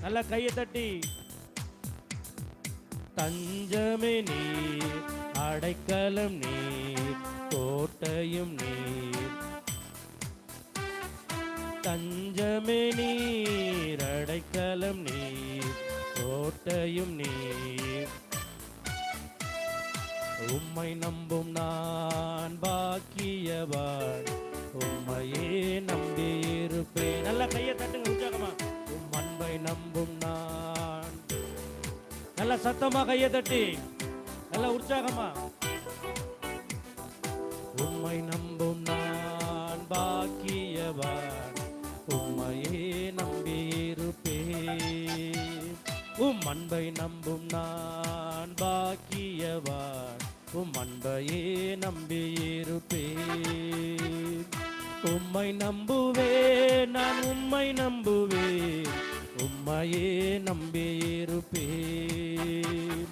நல்லா கையை தட்டி. தஞ்சமே நீர் அடைக்கலம் நீர் கோட்டையும் நீர். தஞ்சமே நீர் அடைக்கலம் நீர் கோட்டையும் நீர். உம்மை நம்பும் நான் பாக்கியவான். உம்மையே நம்பியிருப்பேன். நல்ல கையை நல்லா சத்தமா கையை தட்டி. நல்லா உற்சாகமா. உம்மை நம்பும் நான் பாக்கியவான். உம்மையே நம்பி இருப்பேன். உம் அன்பை நம்பும் நான் பாக்கியவான். உம் அன்பையே நம்பி இருப்பேன். உம்மை நம்புவே நான் உம்மை நம்புவேன். உம்மையே நம்பி இருப்பேன்.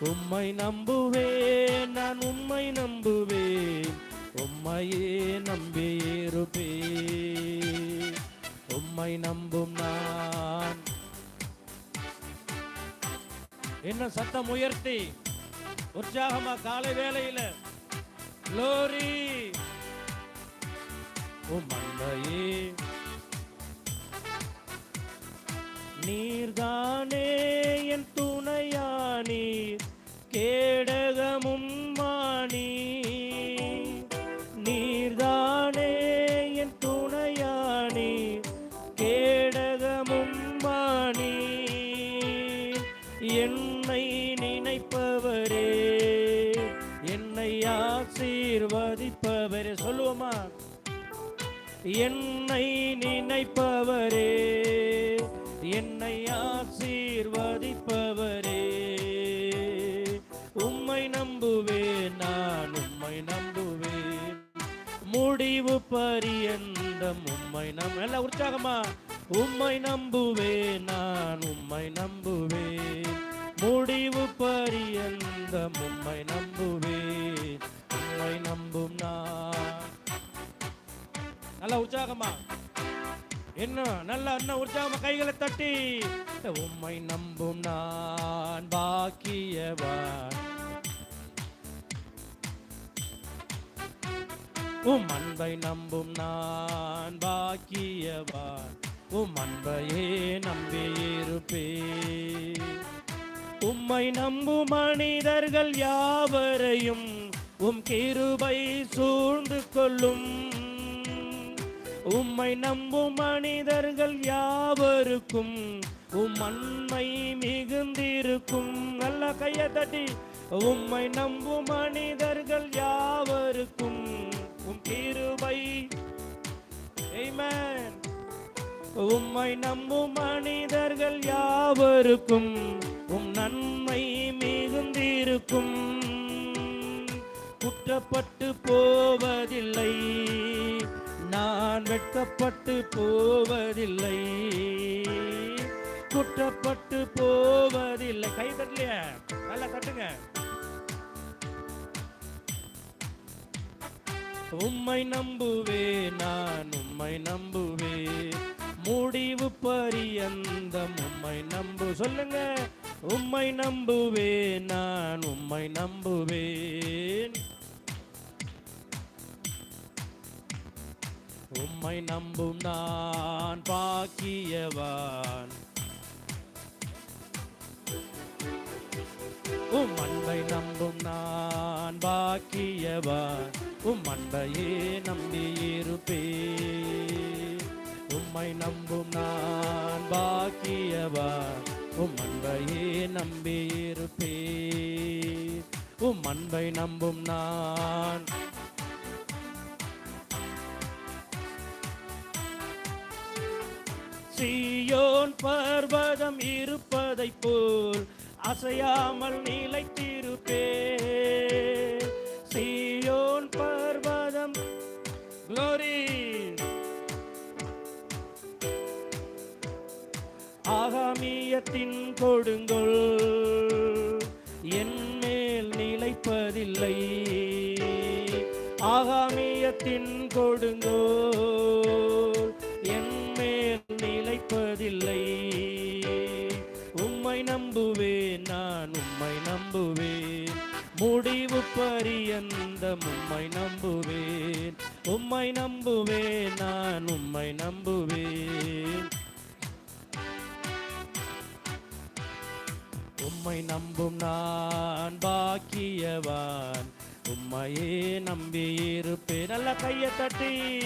உம்மை நம்புவேன் நான் உம்மை நம்புவேன். உம்மையே நம்பி இருப்பேன். உம்மை நம்பும் நான். என்ன சத்தம் உயர்த்தி உற்சாகமா காலை வேலையில லோரி உம் அன்பையே நீர்தானே என் துணையா நீர் கேடகமும் மாணி நீர்தானே என் துணையா நீர் கேடகமும் மாணி என்னை நினைப்பவரே என்னை ஆசீர்வதிப்பவரே. சொல்லுவோமா? என்னை நினைப்பவரே. என்னை ஆசீர்வதிப்பவரே. உம்மை நம்புவேன் நான் உம்மை நம்புவேன். முடிவு பரியந்தம் உம்மை நம் எல்லாம் உற்சாகமா. உம்மை நம்புவேன் நான் உம்மை நம்புவேன். முடிவு பரியந்தம் உம்மை நம்புவேன். உம்மை நம்பும் நான். நல்ல உற்சாகமா. என்ன நல்ல என்ன உற்சாகமா கைகளை தட்டி. உம்மை நம்பும் நான் பாக்கியவான் உம் அன்பை நம்பும் நான் பாக்கியவான் உம் அன்பையே நம்பியிருப்பே உம்மை நம்பும் மனிதர்கள் யாவரையும் உம் கிருபை சூழ்ந்து கொள்ளும். உம்மை நம்பும் மனிதர்கள் யாவருக்கும் உம் அண்மை மிகுந்திருக்கும். நல்ல கையை தட்டி உம்மை நம்பும் மனிதர்கள் யாவருக்கும் உம் கிருபை. உம்மை நம்பும் மனிதர்கள் யாவருக்கும் உம் நன்மை மிகுந்திருக்கும். குற்றப்பட்டு போவதில்லை. நான் வெட்கப்பட்டு போவதில்லை. குற்றப்பட்டு போவதில்லை. கை தட்டலையே. நல்லா தட்டுங்க. உம்மை நம்புவே நான் உம்மை நம்புவே. முடிவு பரியந்தம் உம்மை நம்பு. சொல்லுங்க. உம்மை நம்புவே நான் உம்மை நம்புவேன். உம்மை நம்பும் நான் பாக்கியவான். உம் அன்பை நம்பும் நான் பாக்கியவான். உம் அன்பையே நம்பியிருப்பேன் உம்மை நம்பும் நான் பாக்கியவான். உம் அன்பையே நம்பியிருப்பேன் உம் அன்பை நம்பும் நான் சீயோன் பர்வதம் இருப்பதைப் போல் அசையாமல் நிலைத்திருப்பே சீயோன் பர்வதம். குளோரி ஆகாமியத்தின் கொடுங்கோல் என் மேல் நிலைப்பதில்லை. ஆகாமியத்தின் கொடுங்கோ நம்புவேன். முடிவு பரியந்த உம்மை நம்புவேன். உம்மை நம்புவேன் நான் உம்மை நம்புவேன். உம்மை நம்பும் நான் பாக்கியவான். உம்மையே நம்பி இருப்பேன். நல்ல கையை தட்டி.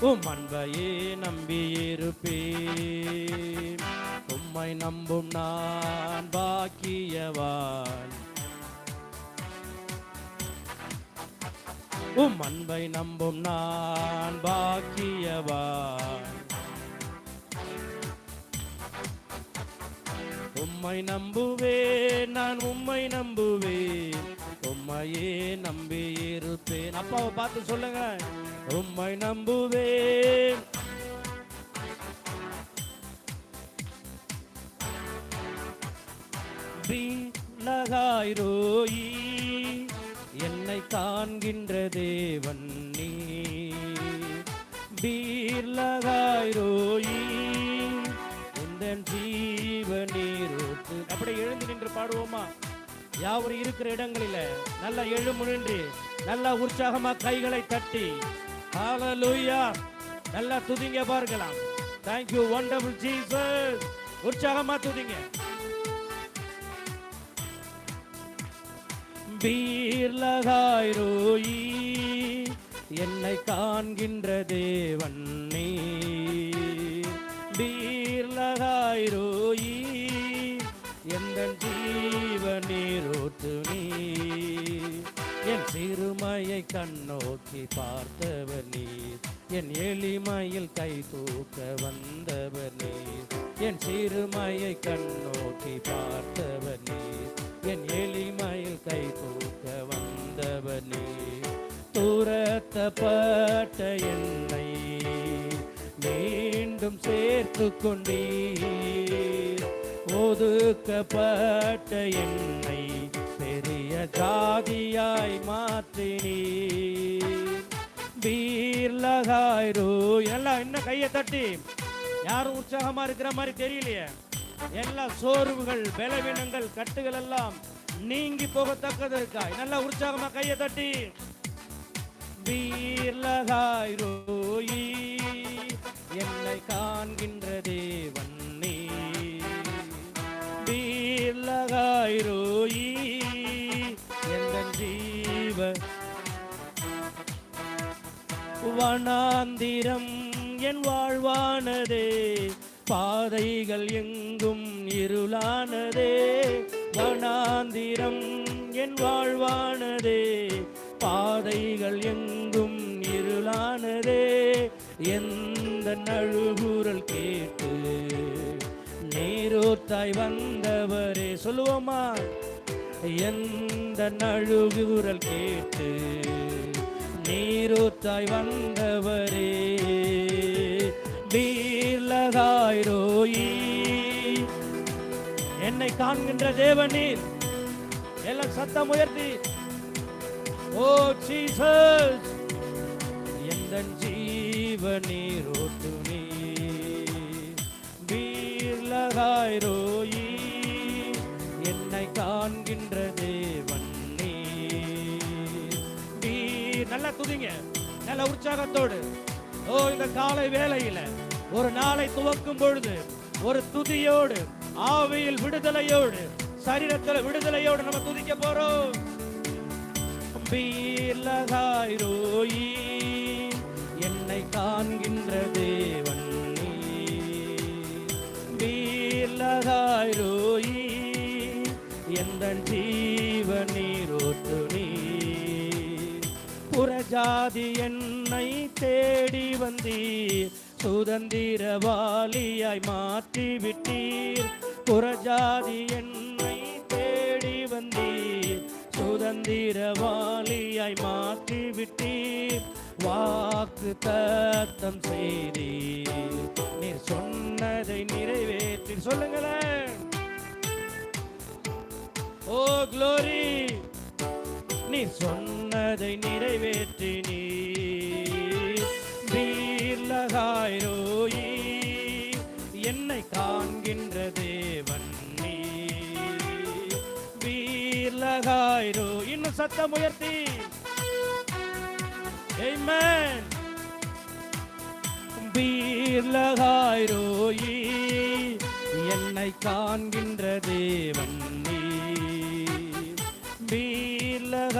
உம் அன்பையே நம்பி இருப்பேன். உம்மை நம்பும் நான் பாக்கியவான். உம் அன்பை நம்பும் நான் பாக்கியவான். உம்மை நம்புவேன் நான் உம்மை நம்புவேன். உம்மையே நம்பி இருப்பேன். அப்பாவை பார்த்து சொல்லுங்க உம்மை நம்புவேன். ரோயி என்னை காண்கின்ற தேவன் நீ பீர்லகாய் இந்த ஜீவ நீரூற்று அப்படியே எழுந்து நின்று பாடுவோமா? யாவர் இருக்கிற இடங்களில நல்லா எழுமு நல்லா உற்சாகமா கைகளை தட்டி. ஹalleluya நல்லா துதிங்க பார்க்கலாம் தேங்க்யூ you wonderful உற்சாகமா துதிங்க. பீர்லகாய் ரோயி என்னை காண்கின்ற தேவன் நீ பீர்லகாய் ரோயி எந்த ஜீவ நீரோட்டு நீ என் சிறுமையை கண்ணோக்கி பார்த்தவர் நீர். என் எளிமையில் கை தூக்க வந்தவர் நீர். என் சிறுமையை கண்ணோக்கி பார்த்தவர் நீர். என் எளிமை கை தூக்க வந்தவர் நீர் துரத்தப்பட்ட என்னை மீண்டும் சேர்த்து கொண்டீர். ஒதுக்கப்பட்ட என்னை பெரிய ஜாதியாய் மாற்றினீர். பீர்லகாய் எல்லாம் இன்னும் கையை தட்டி. யாரும் உற்சாகமா இருக்கிற மாதிரி தெரியலையே. எல்லா சோர்வுகள் பலவீனங்கள் கட்டுகள் எல்லாம் நீங்கி போகத்தக்கது இருக்காய் நல்லா உற்சாகமா கையை தட்டி. பீர்லகாய் ரோயி என்னை காண்கின்ற தேவன் நீ. பீர்லகாய் ரோயி எந்த ஜீவ வனாந்திரம் என் வாழ்வானதே. பாதைகள் எங்கும் இருளானதே. வனாந்திரம் என் வாழ்வானதே. பாதைகள் எங்கும் இருளானதே. எந்த நழுகுரல் கேட்டு நீரோத்தாய் வந்தவரே சொல்லுவோமா? எந்த நழுகுரல் கேட்டு நீரோத்தாய் வந்தவரே. வீர்லகாய் ரோயி என்னை காண்கின்ற தேவனீர். எல்லாம் சத்தம் உயர்த்தி. ஓ ஜீசஸ் எந்த ஜீவ நீரோட்டு நீ ரோயி என்னை காண்கின்ற தேவன் நீ நல்லா துதிங்க. நல்ல உற்சாகத்தோடு. ஓ இந்த காலை வேலையில ஒரு நாளை துவக்கும் பொழுது ஒரு துதியோடு ஆவியில் விடுதலையோடு சரீரத்தில் விடுதலையோடு நம்ம துதிக்க போறோம். ரோயி என்னை காண்கின்ற தேவன் நீ. ரோயி எந்த ஜீவ நீரோட்டு நீ. புறஜாதி என்னை தேடி வந்தீர் சுதந்திரவாளியாய் மாற்றி விட்டீர் புறஜாதி என்னை தேடி வந்தீர். சுதந்திரவாளியாய் மாற்றி விட்டீர் வாக்கு தத்தம் செய்தீர். நீர் சொன்னதை நிறைவேற்றி சொல்லுங்களேன். Oh glory. நீ சொன்னதை நிறைவேற்றி நீ வீர்லகாய் ரோயி. சத்தம் உயர்த்தி. Amen. என்னை காண்கின்ற தேவன் நீ. பீர்லகாயிரோயி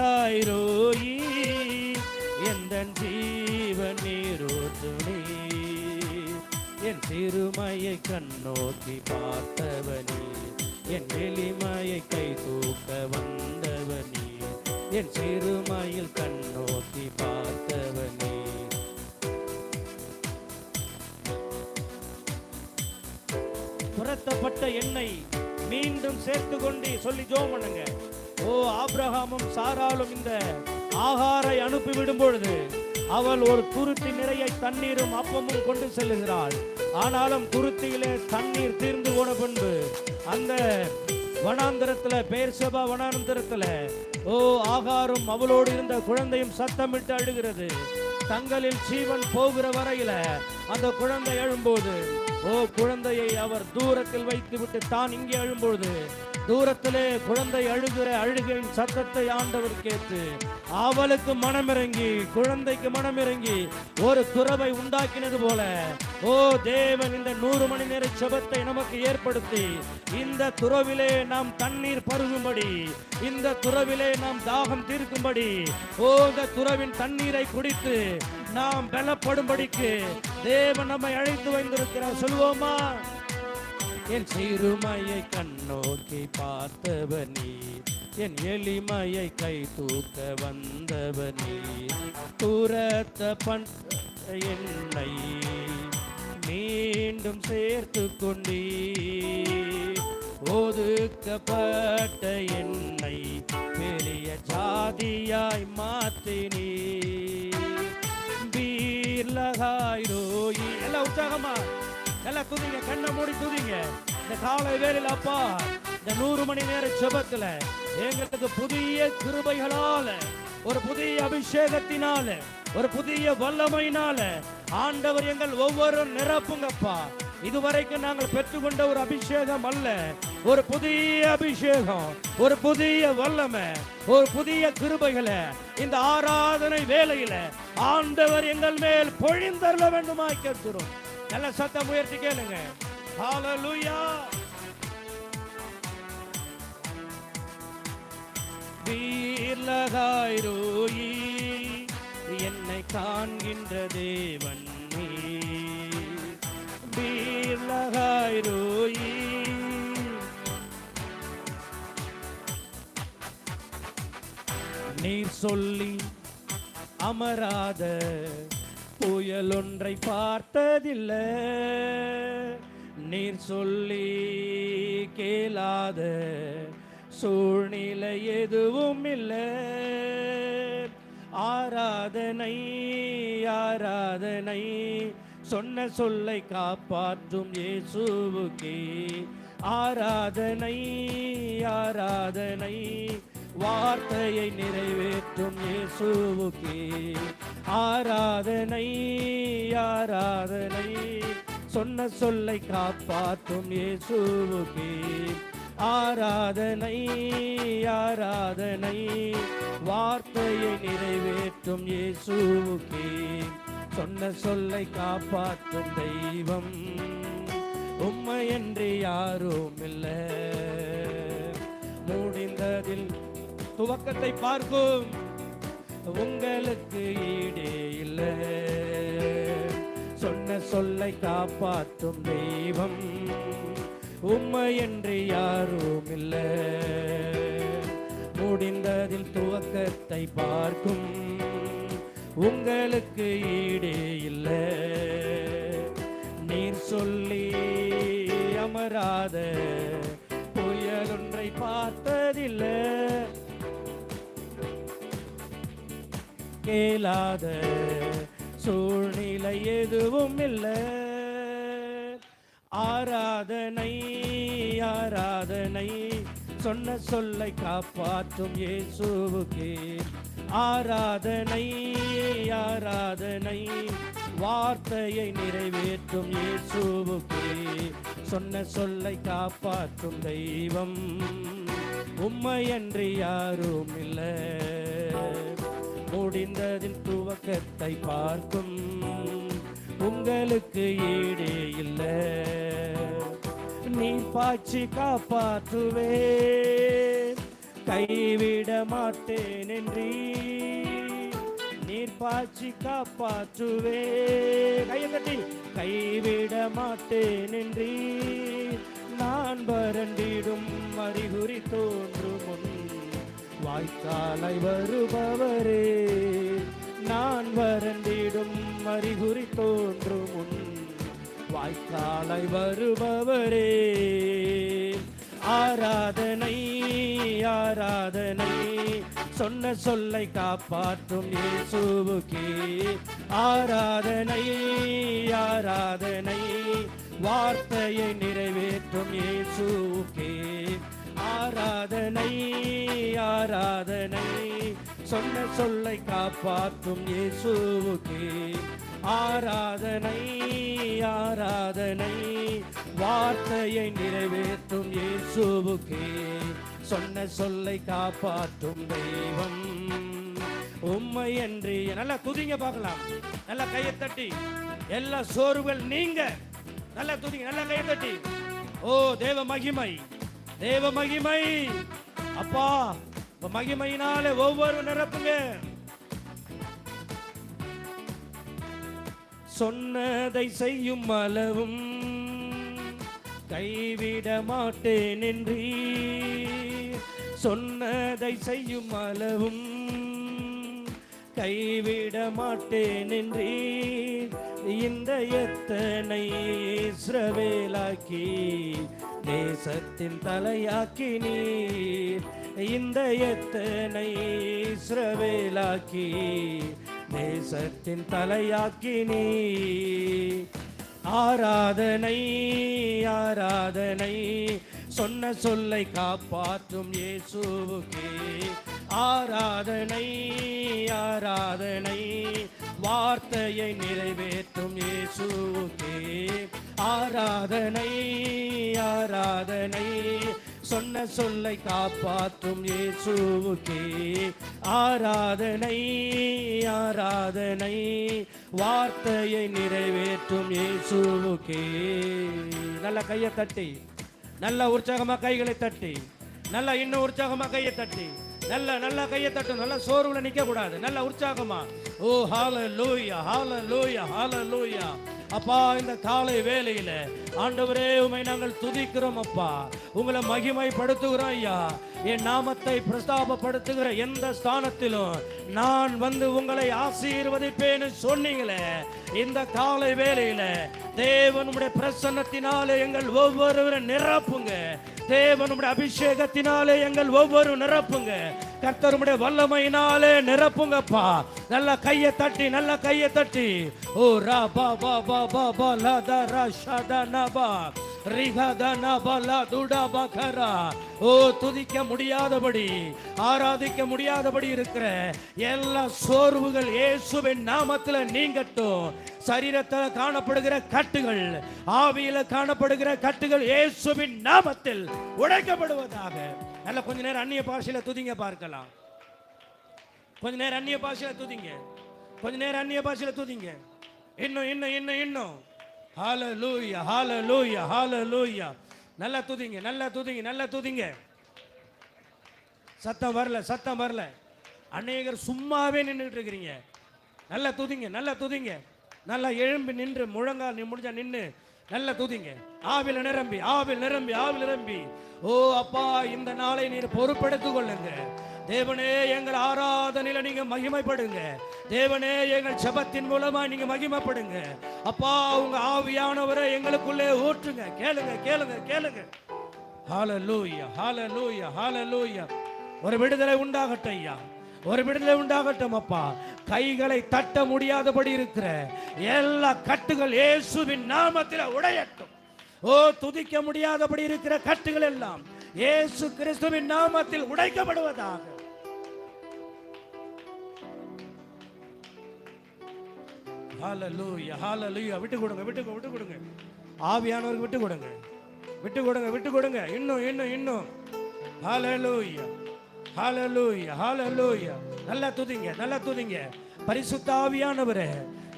எந்த ஜீவன் நீரோட்டுனே என் சிறுமையை கண்ணோக்கி பார்த்தவனே. என் எளிமையை கை தூக்க வந்தவனே. என் சிறுமையில் கண்ணோக்கி பார்த்தவனே. துரத்தப்பட்ட எண்ணெய் மீண்டும் சேர்த்து கொண்டு சொல்லி ஜோம் பண்ணுங்க. ஓ ஆப்ரஹாமும் சாராலும் இந்த ஆகாரை அனுப்பி விடும் பொழுது அவள் ஒரு துருத்தி நிறைய தண்ணீரும் அப்பமும் கொண்டு செல்லுகிறாள். ஆனாலும் குருத்தியிலே தண்ணீர் தீர்ந்து போன பின்பு அந்த வனாந்தரத்துல பேர்சபா வனாந்தரத்துல ஓ ஆகாரும் அவளோடு இருந்த குழந்தையும் சத்தமிட்டு அழுகிறது. தங்களில் ஜீவன் போகிற வரையில அந்த குழந்தை எழும்போது ஓ குழந்தையை அவர் தூரத்தில் வைத்துவிட்டு தான் இங்கே எழும்போது தூரத்திலே குழந்தை அழுகிற அழுகையின் சத்தத்தை ஆண்டவர் கேட்டு அவளுக்கு மனமிறங்கி குழந்தைக்கு மனமிறங்கி ஒரு துறவை உண்டாக்கினது போல ஓ தேவன் இந்த நூறு மணி நேர செபத்தை நமக்கு ஏற்படுத்தி இந்த துறவிலே நாம் தண்ணீர் பருகும்படி இந்த துறவிலே நாம் தாகம் தீர்க்கும்படி ஓ இந்த துறவின் தண்ணீரை குடித்து நாம் பலப்படும்படிக்கு தேவன் நம்மை அழைத்து வைத்திருக்கிறார் சொல்லுவோமா? என் சிறுமையை கண்ணோக்கி நீ என் எளிமையை கை தூக்க வந்தவனே துரத்த பண் என்னை மீண்டும் சேர்த்து கொண்டே ஒதுக்கப்பட்ட என்னை பெரிய ஜாதியாய் மாத்தினே பீர்லகாய் ரோயி. எல்லாம் உற்சாகமா. எல்லாம் துதிங்க. கண்ணை மூடி துதிங்க. இந்த காலை வேலையில் அப்பா இந்த நூறு மணி நேர ஜெபத்துல எங்களுக்கு புதிய கிருபைகளால ஒரு புதிய அபிஷேகத்தினால ஒரு புதிய வல்லமையினால ஆண்டவர் எங்கள் ஒவ்வொரு நிரப்புங்கப்பா. இதுவரைக்கும் நாங்கள் பெற்றுக்கொண்ட ஒரு அபிஷேகம் அல்ல. ஒரு புதிய அபிஷேகம் ஒரு புதிய வல்லமை ஒரு புதிய கிருபைகளை இந்த ஆராதனை வேலையில ஆண்டவர் எங்கள் மேல் பொழிந்தருள வேண்டுமாய் கேட்கிறோம். நல்ல சத்தம் முயற்சி கேளுங்க. ஹalleluya வீர்லகாய் என்னை காண்கின்ற தேவன் நீ வீர்லகாயிரோயி நீர் சொல்லி அமராத புயல் ஒன்றை பார்த்ததில்லை. நீர் சொல்லி கேளாத சூழ்நிலை எதுவும் இல்லை. ஆராதனை ஆராதனை சொன்ன சொல்லை காப்பாற்றும் இயேசுவுக்கே. ஆராதனை ஆராதனை வார்த்தையை நிறைவேற்றும் இயேசுவுக்கே. ஆராதனை ஆராதனை. சொன்ன சொல்லை காப்பாற்றும் இயேசுவுக்கே. ஆராதனை ஆராதனை வார்த்தையை நிறைவேற்றும் இயேசுவுக்கே. சொன்ன சொல்லை காப்பாற்றும் தெய்வம் உம்மையன்றி யாரும் இல்லை முடிந்ததில் துவக்கத்தை பார்க்கும் உங்களுக்கு ஈடே இல்லை. சொன்ன சொல்லை காப்பாற்றும் தெய்வம். உம்மையன்றி யாரும் இல்லை முடிந்ததில் துவக்கத்தை பார்க்கும். உங்களுக்கு ஈடே இல்லை. நீர் சொல்லி அமராத புயலொன்றை பார்த்ததில்லை. கேளாத சூழ்நிலை எதுவும் இல்லை. ஆராதனை ஆராதனை சொன்ன சொல்லை காப்பாற்றும் இயேசுவுக்கே. ஆராதனை ஆராதனை வார்த்தையை நிறைவேற்றும் இயேசுவுக்கே. சொன்ன சொல்லை காப்பாற்றும் தெய்வம் உம்மையன்றி யாரும் இல்லை. முடிந்ததின் துவக்கத்தை பார்க்கும். உங்களுக்கு ஈடே இல்லை. நீ பாய்ச்சி காப்பாற்றுவே கைவிட மாட்டேன் என்றீ. நீர் பாய்ச்சி காப்பாற்றுவே கையை தட்டி கைவிட மாட்டேன் என்றீ. நான் வறண்டிடும் அறிகுறி தோன்றும் முன் வாய்க்காலை வருபவரே. நான் வறண்டிடும் அறிகுறி தோன்றும் முன் வாய்க்காலை வருபவரே. ஆராதனை ஆராதனை சொன்ன சொல்லை காப்பாற்றும் இயேசுவுக்கே. ஆராதனை ஆராதனை வார்த்தையை நிறைவேற்றும் இயேசுவுக்கே. ஆராதனை ஆராதனை. சொன்ன சொல்லை காப்பாற்றும் இயேசுவுக்கே. ஆராதனை ஆராதனை. வார்த்தையை நிறைவேற்றும் இயேசுவுக்கே. சொன்ன சொல்லை காப்பாற்றும் தெய்வம். உம்மை என்று நல்லா துதிங்க பார்க்கலாம். நல்லா கையை தட்டி. எல்லா சோர்வுகள் நீங்க. நல்லா துதிங்க நல்லா கையை தட்டி. ஓ தேவ மகிமை. தேவ மகிமை. அப்பா உங்க மகிமையினாலே ஒவ்வொரு நிரப்புங்க. சொன்னதை செய்யும் அளவும் கைவிட மாட்டேன் என்று சொன்னதை செய்யும் அளவும் கைவிட மாட்டேன் என்று இந்த எத்தனை இஸ்ரவேலாக்கி தேசத்தின் தலையாக்கி நீர். இந்த எத்தனை இஸ்ரவேலாக்கி தேசத்தின் தலையாக்கி நீர். ஆராதனை ஆராதனை சொன்ன சொல்லை காப்பாற்றும் இயேசுவுக்கே. ஆராதனை ஆராதனை வார்த்தையை நிறைவேற்றும் இயேசுவுக்கே. ஆராதனை ஆராதனை சொன்ன சொல்லை காப்பாற்றும் இயேசுவுக்கே. ஆராதனை ஆராதனை வார்த்தையை நிறைவேற்றும் இயேசுவுக்கே. நல்ல கையை தட்டி. நல்ல உற்சாகமாக கைகளை தட்டி நல்ல இன்னும் உற்சாகமாக கையை தட்டி நல்ல நல்ல கையை தட்டும் நல்ல சோர்வுல நிக்க கூடாது நல்ல உற்சாகமா. ஓ ஹால லூயா ஹால லூயா ஹால லூயா அப்பா இந்த காலை வேலையில ஆண்டவரே உமை நாங்கள் துதிக்கிறோம் அப்பா. உங்களை மகிமைப்படுத்துகிறோம் ஐயா. என் நாமத்தை பிரஸ்தாபப்படுத்துகிற எந்த ஸ்தானத்திலும் நான் வந்து உங்களை ஆசீர்வதிப்பேன்னு சொன்னீங்களே இந்த காலை வேலையில தேவனுடைய பிரசன்னத்தினாலே எங்கள் ஒவ்வொருவரும் நிரப்புங்க. தேவனுடைய அபிஷேகத்தினாலே எங்கள் ஒவ்வொரு நிரப்புங்க. கர்த்தருடைய வல்லமையினாலே நிரப்புங்கப்பா. நல்ல கையை தட்டி நல்ல கையை தட்டி. ஓ ரா பா பா பா பா பா லா த ரா ஷா த நா பா. த துடா கரா ஓ துதிக்க முடியாதபடி ஆராதிக்க முடியாதபடி இருக்கிற எல்லா சோர்வுகள் இயேசுவின் நாமத்துல நீங்கட்டும். சரீரத்தில் காணப்படுகிற கட்டுகள் ஆவியில காணப்படுகிற கட்டுகள் இயேசுவின் நாமத்தில் உடைக்கப்படுவதாக. நல்ல கொஞ்ச நேரம் அந்நிய பாஷையில துதிங்க பார்க்கலாம். கொஞ்ச நேரம் அந்நிய பாஷையில துதிங்க. கொஞ்ச நேரம் அந்நிய பாஷையில துதிங்க. இன்னும் இன்னும் இன்னும் இன்னும். ஹாலலூயா லூயா ஹால லூயா லூயா நல்லா துதிங்க நல்லா துதிங்க நல்லா துதிங்க. சத்தம் வரல சத்தம் வரல. அநேகர் சும்மாவே நின்றுட்டு இருக்கிறீங்க நல்லா துதிங்க நல்லா துதிங்க. நல்லா எழும்பி நின்று முழங்கால் நீ முடிஞ்சா நின்று நல்லா துதிங்க. ஆவில் நிரம்பி ஆவில் நிரம்பி ஆவில் நிரம்பி. ஓ அப்பா இந்த நாளை நீர் பொறுப்பெடுத்துக் கொள்ளுங்க தேவனே எங்கள் ஆராதனையில் நீங்க மகிமைப்படுங்க. தேவனே எங்கள் செபத்தின் மூலமா நீங்க மகிமைப்படுங்க. அப்பா உங்க ஆவியானவரை எங்களுக்குள்ளே ஊற்றுங்க. கேளுங்க கேளுங்க கேளுங்க. லூயா ஹால லூயா ஒரு விடுதலை உண்டாகட்டும் ஐயா. ஒரு விடுதலை உண்டாகட்டும் அப்பா. கைகளை தட்ட முடியாதபடி இருக்கிற எல்லா கட்டுகள் இயேசுவின் நாமத்தில் உடையட்டும். ஓ துதிக்க முடியாதபடி இருக்கிற கட்டுகள் எல்லாம் இயேசு கிறிஸ்துவின் நாமத்தில் உடைக்கப்படுவதாக. ஹalleluya ஹalleluya விட்டு கொடுங்க விட்டு விட்டு கொடுங்க. ஆவியானவருக்கு விட்டு கொடுங்க. விட்டு கொடுங்க விட்டு கொடுங்க. இன்னும் இன்னும் இன்னும். ஹாலலூயா ஹாலலூயா ஹாலலூயா நல்லா துதிங்க நல்லா துதிங்க. பரிசுத்தாவியானவரே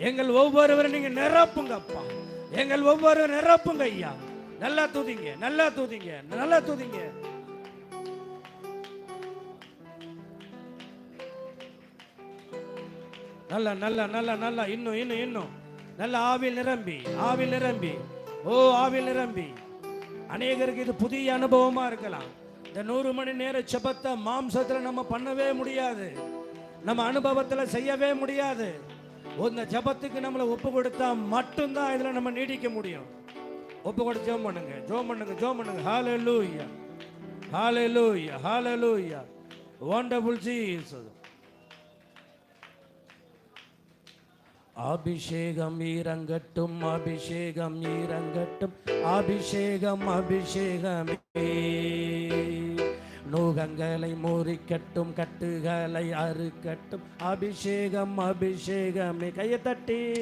எங்கள் ஒவ்வொருவரும் நீங்க நிரப்புங்க அப்பா. எங்கள் ஒவ்வொரு நிரப்புங்க ஐயா. நல்லா துதிங்க நல்லா துதிங்க நல்லா துதிங்க. நல்லா நல்லா நல்லா நல்லா இன்னும் இன்னும் இன்னும். நல்ல ஆவில் நிரம்பி ஆவில் நிரம்பி. ஓ ஆவில் நிரம்பி. அநேகருக்கு இது புதிய அனுபவமா இருக்கலாம். இந்த நூறு மணி நேர செபத்தை மாம்சத்தில் நம்ம பண்ணவே முடியாது. நம்ம அனுபவத்தில் செய்யவே முடியாது. இந்த ஜபத்துக்கு நம்மளை ஒப்பு கொடுத்தா மட்டும்தான் இதில் நம்ம நீடிக்க முடியும். ஒப்பு கொடுத்து ஜோம் பண்ணுங்க. ஜோம் பண்ணுங்க ஜோம் பண்ணுங்க. ஹalleluya ஹalleluya ஹalleluya வண்டர்ஃபுல் ஜீசஸ் அபிஷேகம் இறங்கட்டும் அபிஷேகம் இறங்கட்டும் அபிஷேகம் அபிஷேகமே. நூகங்களை முறிக்கட்டும் கட்டுகளை அறுக்கட்டும் அபிஷேகம் அபிஷேகமே. கையை தட்டி.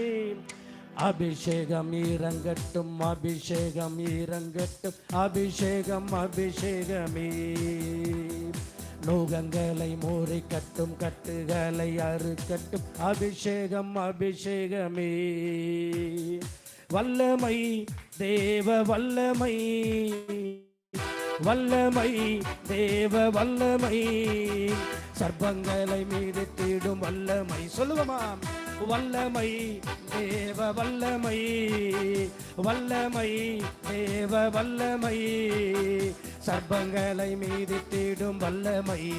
அபிஷேகம் இறங்கட்டும் அபிஷேகம் இறங்கட்டும் அபிஷேகம் அபிஷேகமே. நூகங்களை மூறி கட்டும் கட்டுகளை அறுக்கட்டும். அபிஷேகம் அபிஷேகமே. வல்லமை தேவ வல்லமை. வல்லமை தேவ வல்லமை. சர்பங்களை மீது தீடும் வல்லமை. சொல்லுவோமாம் வல்லமை தேவ வல்லமை. வல்லமை தேவ வல்லமை. சர்ப்பங்களை மீதித்திடும் வல்லமை.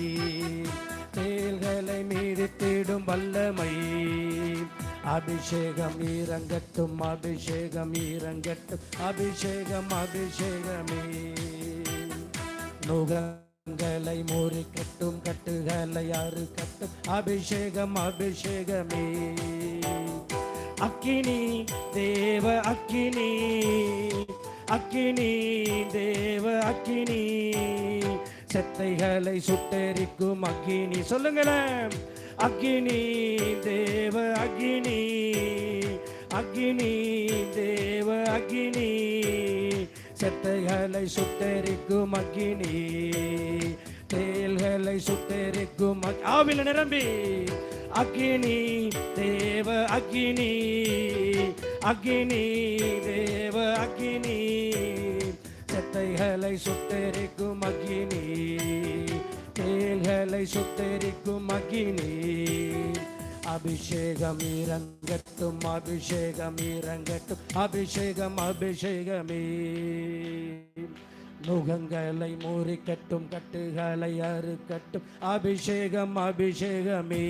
தேல்களை மீதித்திடும் வல்லமை. அபிஷேகம் இறங்கட்டும் அபிஷேகம் இறங்கட்டும். அபிஷேகம் அபிஷேகமே. நுக நுகங்களை கட்டும் கட்டுகளை அறுக்கட்டும் அபிஷேகம் அபிஷேகமே. அக்கினி தேவ அக்கினி. அக்கினி தேவ அக்கினி. செத்தைகளை சுட்டெரிக்கும் அக்கினி. சொல்லுங்களேன். அக்கினி தேவ அக்கினி. அக்கினி தேவ அக்கினி. செத்தைகளை சுட்டெரிக்கும் அக்கினி. தேல்களை சுட்டெரிக்கும் அக்- ஆவில நிரம்பி. அக்கினி தேவ அக்கினி. அக்கினி தேவ அக்கினி. செத்தைகளை சுட்டெரிக்கும் அக்கினி. தேல்களை சுட்டெரிக்கும் அக்கினி. அபிஷேகம் இறங்கட்டும் அபிஷேகம் இறங்கட்டும் அபிஷேகம் அபிஷேகமே நுகங்களை மூறிக்கட்டும் கட்டுகளை அறுக்கட்டும் அபிஷேகம் அபிஷேகமே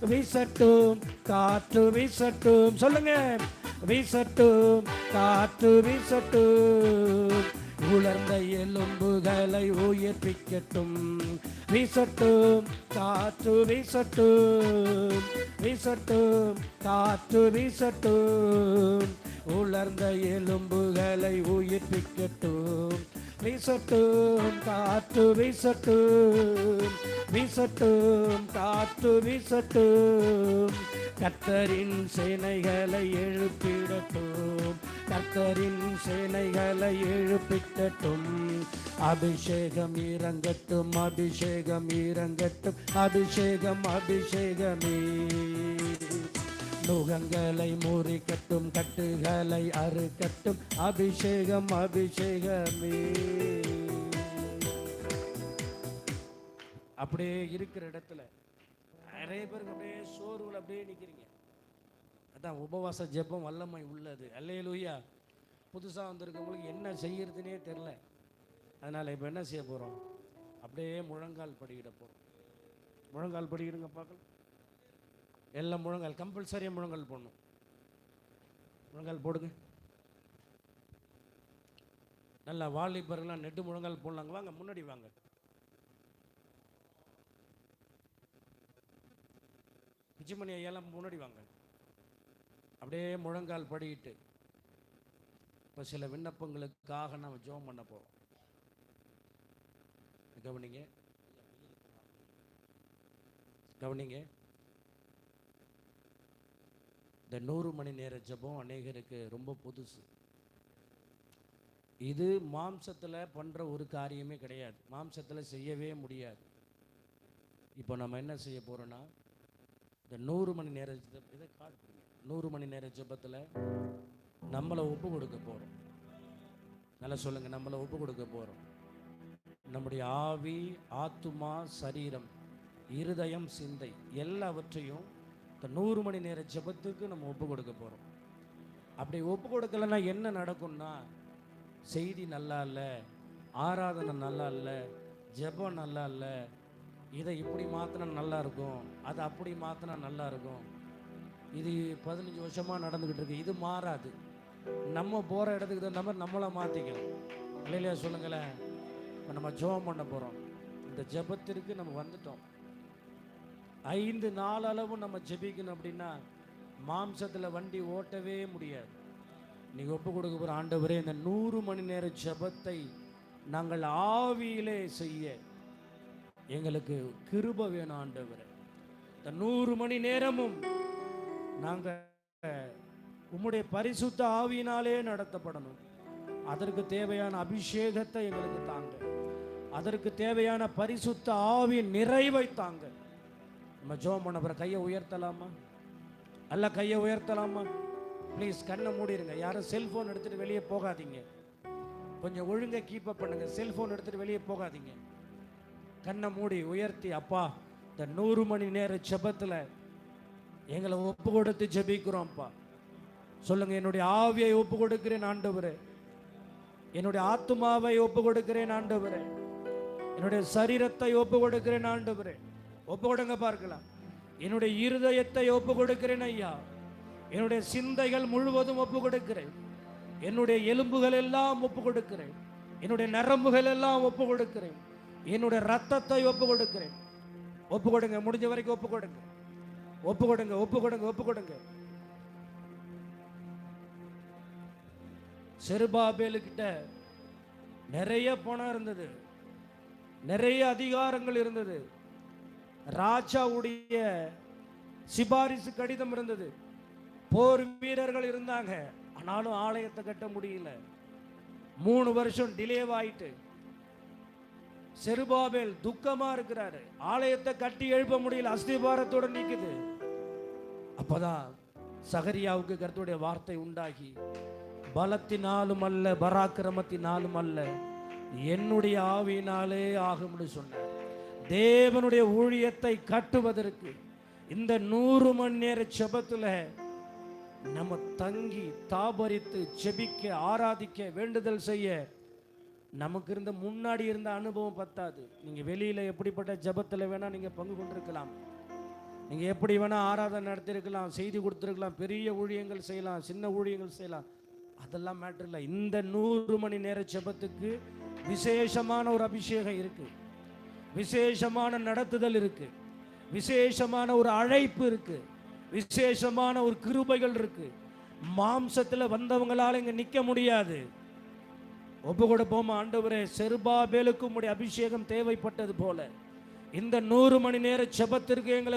வீசட்டும் காற்று வீசட்டும். சொல்லுங்க. வீசட்டும் காற்று வீசட்டும். உலர்ந்த எலும்புகளை உயிர்ப்பிக்கட்டும். வீசட்டும் காற்று வீசட்டும். வீசட்டும் காற்று வீசட்டும். உலர்ந்த எலும்புகளை உயிர்ப்பிக்கட்டும். வீசட்டும் காற்று வீசட்டும் வீசட்டும் காற்று வீசட்டும். கத்தரின் சேனைகளை எழுப்பிடட்டும் கத்தரின் சேனைகளை எழுப்பிட்டட்டும் அபிஷேகம் இறங்கட்டும் அபிஷேகம் இறங்கட்டும் அபிஷேகம் அபிஷேகமே. நுகங்களை முறிக்கட்டும் கட்டுகளை அறுக்கட்டும் அபிஷேகம் அபிஷேகமே. அப்படியே இருக்கிற இடத்துல நிறைய பேருக்கு அப்படியே சோர்வுல அப்படியே நிக்கிறீங்க. அதான் உபவாச ஜெபம் வல்லமை உள்ளது. அல்லேலூயா. புதுசா வந்திருக்கவங்களுக்கு என்ன செய்யறதுனே தெரில அதனால இப்போ என்ன செய்ய போறோம்? அப்படியே முழங்கால் படிக்கிட போறோம். முழங்கால் படியிடுங்க பார்க்கலாம். எல்லாம் முழங்கால் கம்பல்சரியாக முழங்கால் போடணும். முழங்கால் போடுங்க. நல்லா வாலிபர்லாம் நெட்டு முழங்கால் போடலாங்க. வாங்க முன்னாடி வாங்க. பிச்சுமணி ஐயாலாம் முன்னாடி வாங்க. அப்படியே முழங்கால் படியிட்டு இப்போ சில விண்ணப்பங்களுக்காக நம்ம ஜோம் பண்ண போகிறோம் கவனிங்க. கவனிங்க. இந்த நூறு மணி நேர ஜெபம் அநேகருக்கு ரொம்ப புதுசு. இது மாம்சத்தில் பண்ணுற ஒரு காரியமே கிடையாது. மாம்சத்தில் செய்யவே முடியாது. இப்போ நம்ம என்ன செய்ய போகிறோன்னா இந்த நூறு மணி நேர இதை காட்டுங்க. நூறு மணி நேர ஜெபத்தில் நம்மளை ஒப்பு கொடுக்க போகிறோம் நல்லா சொல்லுங்கள் நம்மளை ஒப்பு கொடுக்க போகிறோம் நம்முடைய ஆவி ஆத்துமா சரீரம் இருதயம் சிந்தை எல்லாவற்றையும் இந்த நூறு மணி நேர ஜெபத்துக்கு நம்ம ஒப்பு கொடுக்க போகிறோம் அப்படி ஒப்பு கொடுக்கலன்னா என்ன நடக்கும்னா செய்தி நல்லா இல்லை ஆராதனை நல்லா இல்லை ஜெபம் நல்லா இல்லை இதை இப்படி மாற்றினா நல்லா இருக்கும் அதை அப்படி மாற்றினா நல்லா இருக்கும். இது பதினஞ்சு வருஷமாக நடந்துக்கிட்டு இருக்கு இது மாறாது. நம்ம போகிற இடத்துக்கு தகுந்த மாதிரி நம்மளை மாற்றிக்கணும் இல்லையா சொல்லுங்களேன். இப்போ நம்ம ஜெபம் பண்ண போகிறோம் இந்த ஜெபத்திற்கு நம்ம வந்துட்டோம். ஐந்து நாள் அளவு நம்ம ஜெபிக்கணும் அப்படின்னா மாம்சத்தில் வண்டி ஓட்டவே முடியாது. நீங்கள் ஒப்பு கொடுக்க போகிற ஆண்டவரே இந்த நூறு மணி நேர ஜெபத்தை நாங்கள் ஆவியிலே செய்ய எங்களுக்கு கிருப வேணும் ஆண்டவரே. இந்த நூறு மணி நேரமும் நாங்கள் உம்முடைய பரிசுத்த ஆவியினாலே நடத்தப்படணும். அதற்கு தேவையான அபிஷேகத்தை எங்களுக்கு தாங்க. அதற்கு தேவையான பரிசுத்த ஆவியின் நிறைவை தாங்க. நம்ம ஜோம் பண்ண கையை உயர்த்தலாமா? அல்ல கையை உயர்த்தலாமா? ப்ளீஸ் கண்ணை மூடிடுங்க யாரும் செல்ஃபோன் எடுத்துட்டு வெளியே போகாதீங்க. கொஞ்சம் ஒழுங்காக கீப் அப் பண்ணுங்க. செல்ஃபோன் எடுத்துட்டு வெளியே போகாதீங்க. கண்ணை மூடி உயர்த்தி அப்பா இந்த நூறு மணி நேர செபத்தில் எங்களை ஒப்பு கொடுத்து ஜெபிக்கிறோம்ப்பா. சொல்லுங்க என்னுடைய ஆவியை ஒப்பு கொடுக்கிறேன் ஆண்டவரே. என்னுடைய ஆத்துமாவை ஒப்பு கொடுக்கிறேன் ஆண்டவரே. என்னுடைய சரீரத்தை ஒப்பு கொடுக்கிறேன் ஆண்டவரே. ஒப்பு கொடுங்க பார்க்கலாம். என்னுடைய இருதயத்தை ஒப்பு கொடுக்கிறேன் ஐயா. என்னுடைய சிந்தைகள் முழுவதும் ஒப்பு கொடுக்கிறேன் என்னுடைய எலும்புகள் எல்லாம் ஒப்பு கொடுக்கிறேன் என்னுடைய நரம்புகள் எல்லாம் ஒப்பு கொடுக்கிறேன் என்னுடைய ரத்தத்தை ஒப்பு கொடுக்கிறேன் ஒப்பு கொடுங்க முடிஞ்ச வரைக்கும் ஒப்பு கொடுங்க ஒப்பு கொடுங்க ஒப்பு கொடுங்க ஒப்பு கொடுங்க செருபாபேலுக்கிட்ட நிறைய பணம் இருந்தது. நிறைய அதிகாரங்கள் இருந்தது. ராஜாவுடைய சிபாரிசு கடிதம் இருந்தது. போர் வீரர்கள் இருந்தாங்க. ஆனாலும் ஆலயத்தை கட்ட முடியல. மூணு வருஷம் டிலே ஆயிட்டு. செருபாபேல் துக்கமா இருக்கிறாரு. ஆலயத்தை கட்டி எழுப்ப முடியல. அஸ்திபாரத்தோட நிக்குது. அப்பதான் சகரியாவுக்கு கருத்துடைய வார்த்தை உண்டாகி பலத்தினாலும் அல்ல பராக்கிரமத்தினாலும் அல்ல என்னுடைய ஆவியினாலே ஆகும்னு சொன்னார். தேவனுடைய ஊழியத்தை கட்டுவதற்கு இந்த நூறு மணி நேர செபத்துல நம்ம தங்கி தாபரித்து செபிக்க ஆராதிக்க வேண்டுதல் செய்ய நமக்கு இருந்த முன்னாடி இருந்த அனுபவம் பத்தாது. நீங்க வெளியில எப்படிப்பட்ட ஜெபத்துல வேணா நீங்க பங்கு கொண்டிருக்கலாம். நீங்க எப்படி வேணா ஆராதனை நடத்திருக்கலாம் செய்தி கொடுத்துருக்கலாம் பெரிய ஊழியங்கள் செய்யலாம் சின்ன ஊழியங்கள் செய்யலாம். அதெல்லாம் மேட்டர் இல்லை. இந்த நூறு மணி நேர ஜெபத்துக்கு விசேஷமான ஒரு அபிஷேகம் இருக்குது விசேஷமான நடத்துதல் இருக்கு. விசேஷமான ஒரு அழைப்பு இருக்கு. விசேஷமான ஒரு கிருபைகள் இருக்கு. மாம்சத்துல வந்தவங்களால இங்க நிக்க முடியாது. ஒப்பு கொடுப்போம் ஆண்டவரே? செருபாபேலுக்கு உடைய அபிஷேகம் தேவைப்பட்டது போல. இந்த நூறு மணி நேர செபத்திற்கு எங்களை